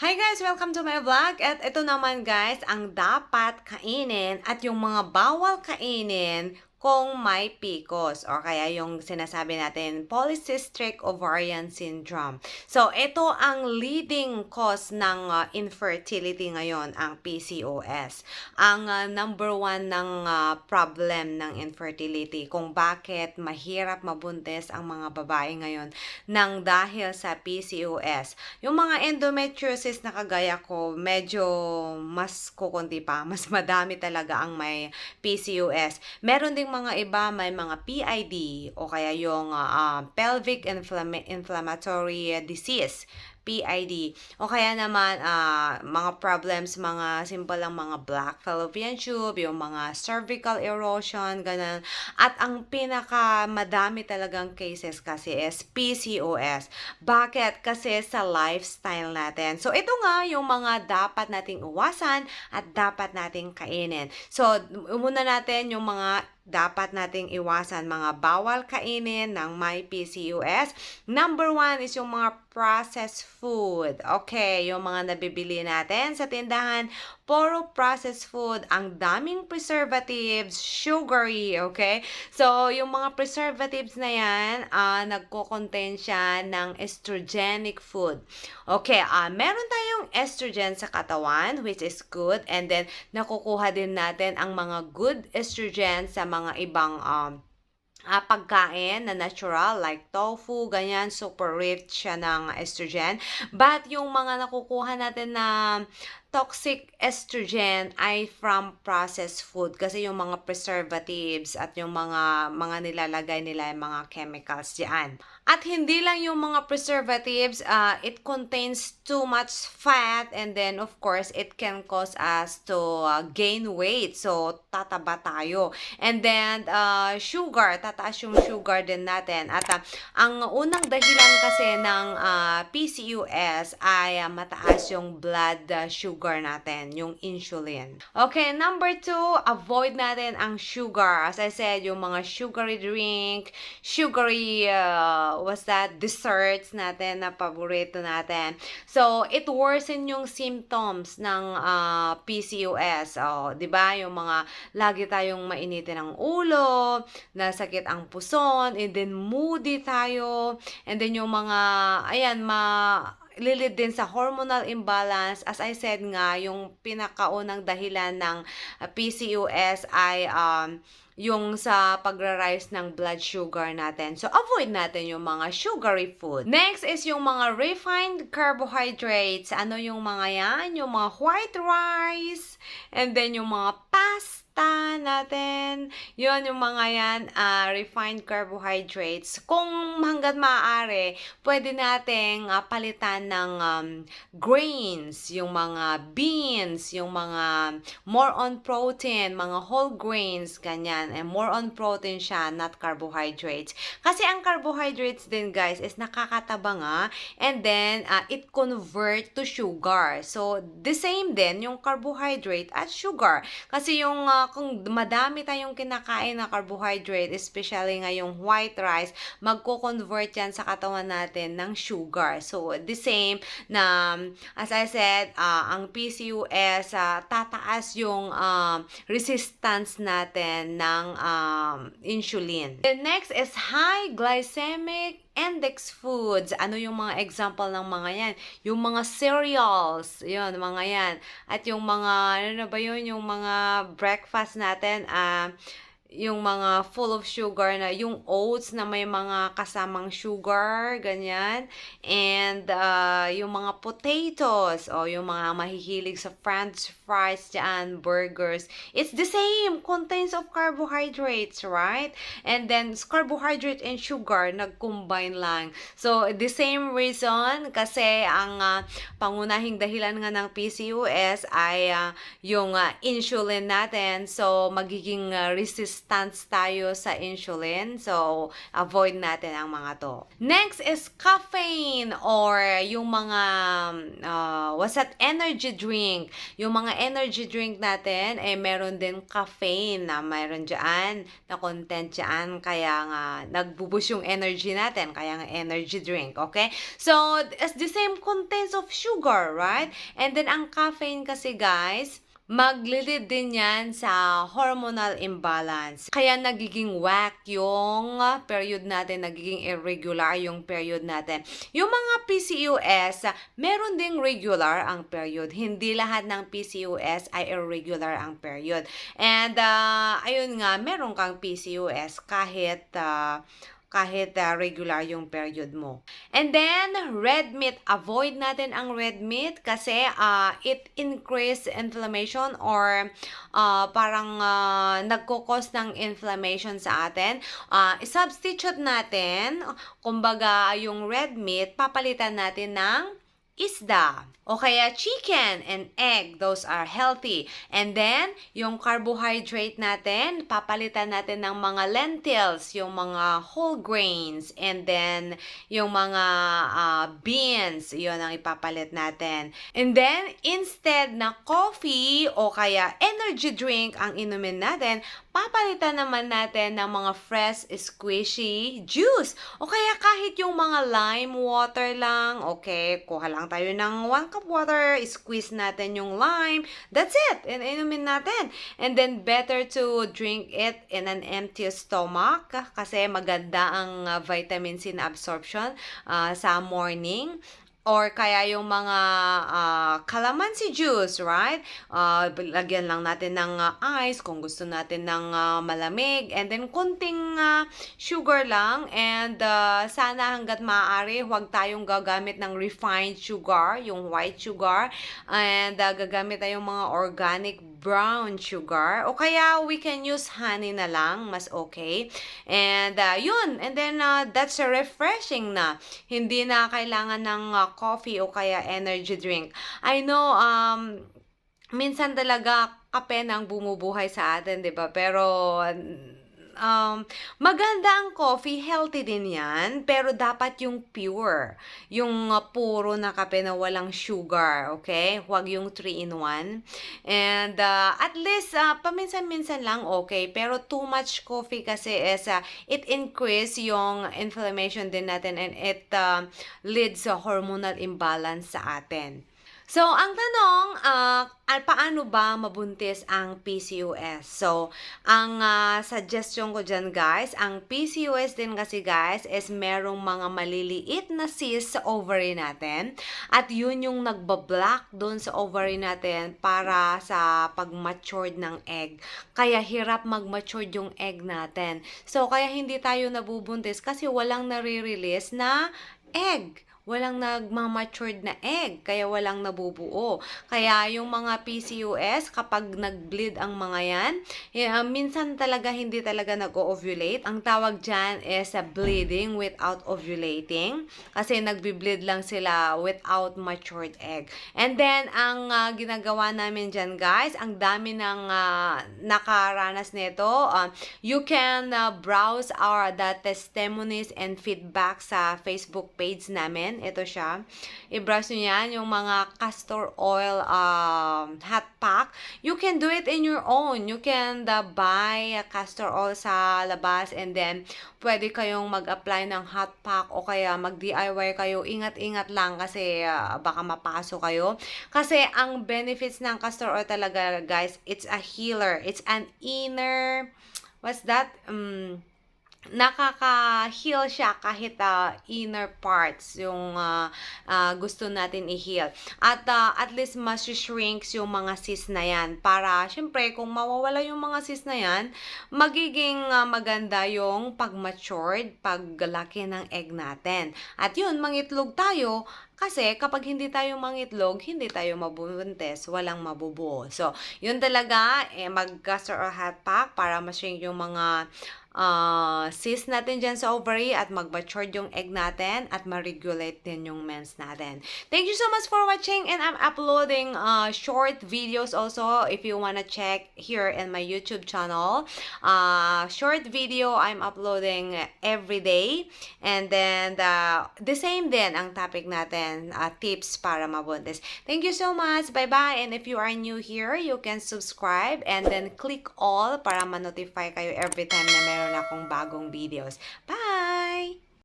Hi guys! Welcome to my vlog. At ito naman guys, ang dapat kainin at yung mga bawal kainin kung may PCOS or kaya yung sinasabi natin polycystic ovarian syndrome. So, ito ang leading cause ng uh, infertility ngayon, ang PCOS. Ang uh, number one ng uh, problem ng infertility kung bakit mahirap mabuntis ang mga babae ngayon nang dahil sa PCOS. Yung mga endometriosis na kagaya ko, medyo mas kukunti pa, mas madami talaga ang may PCOS. Meron ding mga iba may mga PID o kaya yung uh, pelvic inflammatory disease. PID. O kaya naman, uh, mga problems, mga simple lang mga black fallopian tube, yung mga cervical erosion, ganun. At ang pinaka madami talagang cases kasi is PCOS. Bakit? Kasi sa lifestyle natin. So, ito nga yung mga dapat nating iwasan at dapat nating kainin. So, umuna natin yung mga dapat nating iwasan mga bawal kainin ng may PCOS. Number one is yung mga processed food. Okay, yung mga nabibili natin sa tindahan, puro processed food, ang daming preservatives, sugary, okay? So, yung mga preservatives na yan, uh, nagko-contain siya ng estrogenic food. Okay, uh, meron tayong estrogen sa katawan, which is good, and then nakukuha din natin ang mga good estrogen sa mga ibang um, uh, pagkain na natural like tofu, ganyan, super rich siya ng estrogen. But yung mga nakukuha natin na toxic estrogen ay from processed food kasi yung mga preservatives at yung mga mga nilalagay nila yung mga chemicals diyan. At hindi lang yung mga preservatives, uh, it contains too much fat and then of course it can cause us to uh, gain weight. So tataba tayo. And then uh, sugar, tataas yung sugar din natin. At uh, ang unang dahilan kasi ng uh, PCOS ay uh, mataas yung blood sugar natin, yung insulin. Okay, number two, avoid natin ang sugar. As I said, yung mga sugary drink, sugary uh, was that desserts natin na paborito natin. So, it worsen yung symptoms ng uh, PCOS. Oh, 'di ba? Yung mga lagi tayong mainitin ang ulo, nasakit ang puson, and then moody tayo, and then yung mga ayan, ma lilid din sa hormonal imbalance. As I said nga, yung pinakaunang dahilan ng uh, PCOS ay um, yung sa pagra-rise ng blood sugar natin. So, avoid natin yung mga sugary food. Next is yung mga refined carbohydrates. Ano yung mga yan? Yung mga white rice, and then yung mga pasta, pasta natin. Yun, yung mga yan, uh, refined carbohydrates. Kung hanggat maaari, pwede nating uh, palitan ng um, grains, yung mga beans, yung mga more on protein, mga whole grains, ganyan. And more on protein siya, not carbohydrates. Kasi ang carbohydrates din, guys, is nakakataba nga. And then, uh, it convert to sugar. So, the same din, yung carbohydrate at sugar. Kasi yung uh, kung madami tayong kinakain na carbohydrate, especially nga yung white rice, magko-convert yan sa katawan natin ng sugar. So, the same na, as I said, uh, ang PCOS, uh, tataas yung um, resistance natin ng um, insulin. The next is high glycemic index foods. Ano yung mga example ng mga yan? Yung mga cereals, yun, mga yan. At yung mga, ano ba yun, yung mga breakfast natin, ah, uh, yung mga full of sugar na yung oats na may mga kasamang sugar, ganyan. And uh, yung mga potatoes o yung mga mahihilig sa french fries dyan, burgers. It's the same, contains of carbohydrates, right? And then carbohydrate and sugar nag-combine lang. So the same reason kasi ang uh, pangunahing dahilan nga ng PCOS ay uh, yung uh, insulin natin. So magiging uh, resistant resistance tayo sa insulin. So, avoid natin ang mga to. Next is caffeine or yung mga uh, what's that energy drink. Yung mga energy drink natin eh meron din caffeine na meron diyan na content diyan kaya nga nagbubus yung energy natin kaya nga energy drink, okay? So, it's the same contents of sugar, right? And then ang caffeine kasi guys, maglilid din yan sa hormonal imbalance. Kaya nagiging whack yung period natin, nagiging irregular yung period natin. Yung mga PCOS, meron ding regular ang period. Hindi lahat ng PCOS ay irregular ang period. And uh, ayun nga, meron kang PCOS kahit uh, kahit uh, regular yung period mo. And then, red meat. Avoid natin ang red meat kasi uh, it increase inflammation or uh, parang uh, nagkukos ng inflammation sa atin. Uh, substitute natin, kumbaga yung red meat, papalitan natin ng isda. O kaya chicken and egg, those are healthy. And then, yung carbohydrate natin, papalitan natin ng mga lentils, yung mga whole grains, and then yung mga uh, beans, yun ang ipapalit natin. And then, instead na coffee o kaya energy drink ang inumin natin, papalitan naman natin ng mga fresh squishy juice. O kaya kahit yung mga lime water lang, okay, kuha lang tayo ng 1 cup water, squeeze natin yung lime, that's it, and inumin natin. And then better to drink it in an empty stomach kasi maganda ang uh, vitamin C na absorption uh, sa morning or kaya yung mga uh, calamansi juice, right? Uh, lagyan lang natin ng uh, ice kung gusto natin ng uh, malamig. And then kunting uh, sugar lang. And uh, sana hanggat maaari huwag tayong gagamit ng refined sugar, yung white sugar. And uh, gagamit tayong mga organic brown sugar o kaya we can use honey na lang, mas okay. And uh, yun, and then uh, that's a refreshing na. Hindi na kailangan ng uh, coffee o kaya energy drink. I know, um, minsan talaga kape nang bumubuhay sa atin, 'di ba? Pero um, maganda ang coffee, healthy din yan, pero dapat yung pure. Yung uh, puro na kape na walang sugar, okay? Huwag yung 3-in-1. And uh, at least, uh, paminsan-minsan lang okay, pero too much coffee kasi is, uh, it increase yung inflammation din natin and it uh, leads sa hormonal imbalance sa atin. So, ang tanong, uh, paano ba mabuntis ang PCOS? So, ang uh, suggestion ko dyan guys, ang PCOS din kasi guys is merong mga maliliit na cyst sa ovary natin at yun yung nagbablock doon sa ovary natin para sa pag-matured ng egg. Kaya hirap mag-matured yung egg natin. So, kaya hindi tayo nabubuntis kasi walang nare-release na egg walang nagmamatured na egg, kaya walang nabubuo. Kaya yung mga PCOS, kapag nag-bleed ang mga yan, yeah, minsan talaga hindi talaga nag-ovulate. Ang tawag dyan is a bleeding without ovulating. Kasi nagbi-bleed lang sila without matured egg. And then, ang uh, ginagawa namin dyan guys, ang dami ng uh, nakaranas nito. Uh, you can uh, browse our the testimonies and feedback sa Facebook page namin ito siya. I-brush nyo yan, yung mga castor oil um, hot pack. You can do it in your own. You can uh, buy castor oil sa labas and then pwede kayong mag-apply ng hot pack o kaya mag-DIY kayo. Ingat-ingat lang kasi uh, baka mapaso kayo. Kasi ang benefits ng castor oil talaga, guys, it's a healer. It's an inner, what's that? Um, nakaka-heal siya kahit uh, inner parts yung uh, uh, gusto natin i-heal. At uh, at least mas shrinks yung mga cysts na yan para syempre kung mawawala yung mga cysts na yan, magiging uh, maganda yung pag-matured, paglaki ng egg natin. At yun, mangitlog tayo, kasi kapag hindi tayo mangitlog, hindi tayo mabubuntes, walang mabubuo. So, yun talaga, eh, mag-castor or hot pack para ma-shrink yung mga uh, cyst natin dyan sa ovary at mag-matured yung egg natin at ma-regulate din yung mens natin. Thank you so much for watching and I'm uploading uh, short videos also if you wanna check here in my YouTube channel. Uh, short video I'm uploading every day and then the, the same din ang topic natin, uh, tips para mabuntis. Thank you so much. Bye-bye. And if you are new here, you can subscribe and then click all para ma-notify kayo every time na meron akong bagong videos. Bye!